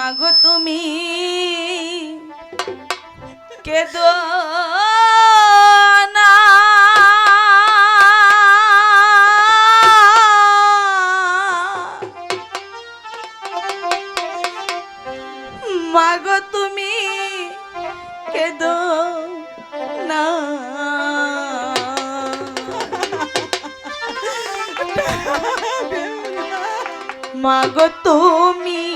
মাগো তুমি। কেদো না। মাগো তুমি কেদ না। মাগো তুমি।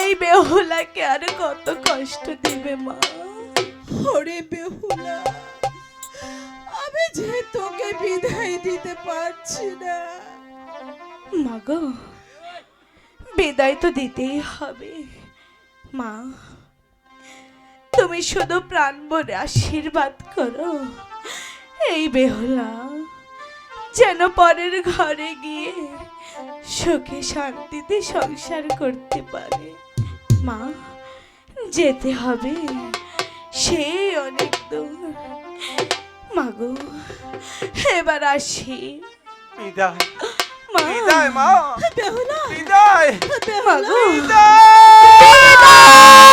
এই বেহুলাকে আর কত কষ্ট দিবে মা। ওরে বেহুলা আমি যে তোকে বিদায় দিতে পারছি না। মাগো বিদায় তো দিতেই হবে। মা তুমি শুধু প্রাণ ভরে আশীর্বাদ করো। এই বেহুলা যেন পরের ঘরে গিয়ে সুখে শান্তিতে সংসার করতে পারে। মা যেতে হবে। সে অনেক দূর। মাগো এবার আসি। বিদায়। মা বিদায় মা। বিদায়। মাগো বিদায়।